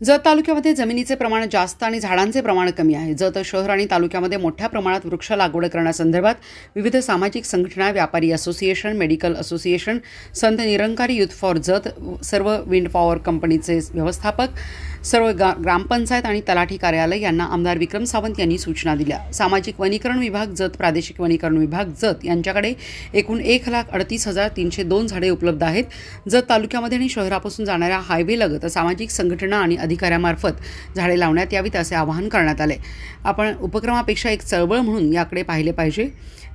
जत तालुक्यामध्ये जमिनीचे प्रमाण जास्त आणि झाडांचे प्रमाण कमी आहे. जत शहर आणि तालुक्यामध्ये मोठ्या प्रमाणात वृक्ष लागवड करण्यासंदर्भात विविध सामाजिक संघटना व्यापारी association medical association Sant Nirankari youth for Jat सर्व विंड पॉवर कंपनीचे व्यवस्थापक सर्व गा ग्रामपंचायत आणि तलाठी कार्यालय यांना आमदार विक्रम सावंत यांनी सूचना दिल्या. सामाजिक वनीकरण विभाग जत प्रादेशिक वनीकरण विभाग जत यांच्याकडे एकूण एक लाख अडतीस हजार तीनशे दोन झाडे उपलब्ध आहेत. जत तालुक्यामध्ये आणि शहरापासून जाणाऱ्या हायवेलगत सामाजिक संघटना आणि अधिकाऱ्यामार्फत झाडे लावण्यात यावीत असे आवाहन करण्यात आले. आपण उपक्रमापेक्षा एक चळवळ म्हणून याकडे पाहिले पाहिजे.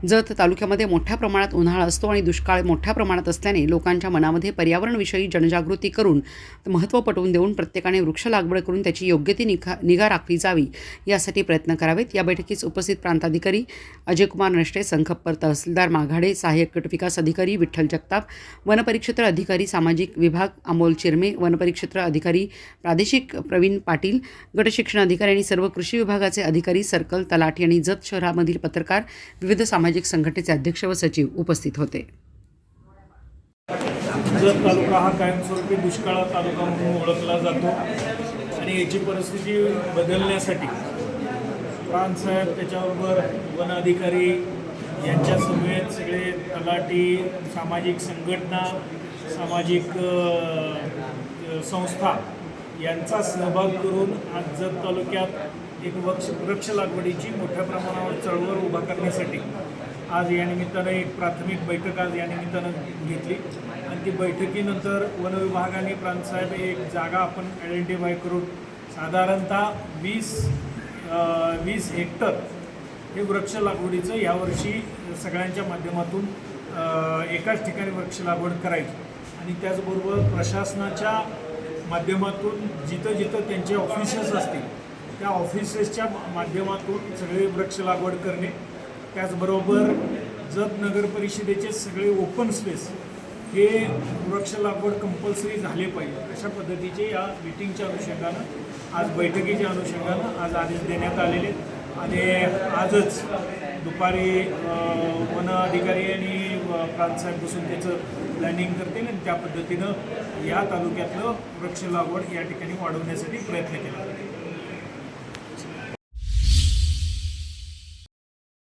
जत तालुक्यामध्ये मोठ्या प्रमाणात उन्हाळा असतो आणि दुष्काळ मोठ्या प्रमाणात असल्याने लोकांच्या मनामध्ये पर्यावरणविषयी जनजागृती करून महत्त्व पटवून देऊन प्रत्येकाने वृक्ष लागवड करून त्याची योग्य ती निघा निगा राखली जावी यासाठी प्रयत्न करावेत. या बैठकीस उपस्थित प्रांताधिकारी अजयकुमार नष्टे संखप्पर तहसीलदार माघाडे सहाय्यक गटविकास अधिकारी विठ्ठल जगताप वनपरिक्षेत्र अधिकारी सामाजिक विभाग अमोल चिरमे वनपरिक्षेत्र अधिकारी प्रादेशिक प्रवीण पाटील गटशिक्षण अधिकारी आणि सर्व कृषी विभागाचे अधिकारी सर्कल तलाठी आणि जत शहरामधील पत्रकार विविध सामाजिक संघटनेचे अध्यक्ष व सचिव उपस्थित होते. जत तालुका हा कायमस्वरूपी दुष्काळ तालुका म्हणून ओळखला जातो आणि याची परिस्थिती बदलण्यासाठी प्रांतसाहेब त्याच्याबरोबर वन अधिकारी यांच्या समवेत सगळे तलाठी सामाजिक संघटना सामाजिक संस्था यांचा सहभाग करून आज जत तालुक्यात एक वृक्ष वृक्ष लागवडीची मोठ्या प्रमाणावर चळवळ उभा करण्यासाठी आज या निमित्तानं एक प्राथमिक बैठक आज या निमित्तानं घेतली. आणि ती बैठकीनंतर वनविभागाने प्रांतसाहेब एक जागा आपण आयडेंटिफाय करून साधारणतः वीस वीस हेक्टर हे वृक्ष लागवडीचं यावर्षी सगळ्यांच्या माध्यमातून एकाच ठिकाणी वृक्ष लागवड करायची. आणि त्याचबरोबर प्रशासनाच्या माध्यमातून जिथं जिथं त्यांचे ऑफिसेस असतील त्या ऑफिसेसच्या माध्यमातून सगळे वृक्ष लागवड करणे त्याचबरोबर जत नगर परिषदेचे सगळे ओपन स्पेस हे वृक्ष लागवड कंपल्सरी झाले पाहिजे अशा पद्धतीचे या मिटिंगच्या अनुषंगानं आज बैठकीच्या अनुषंगानं आज आदेश देण्यात आलेले आहेत. आणि आजच दुपारी वन अधिकारी आणि प्रांतसाहेब बसून त्याचं प्लॅनिंग करतील आणि त्या पद्धतीनं या तालुक्यातलं वृक्ष लागवड या ठिकाणी वाढवण्यासाठी प्रयत्न केला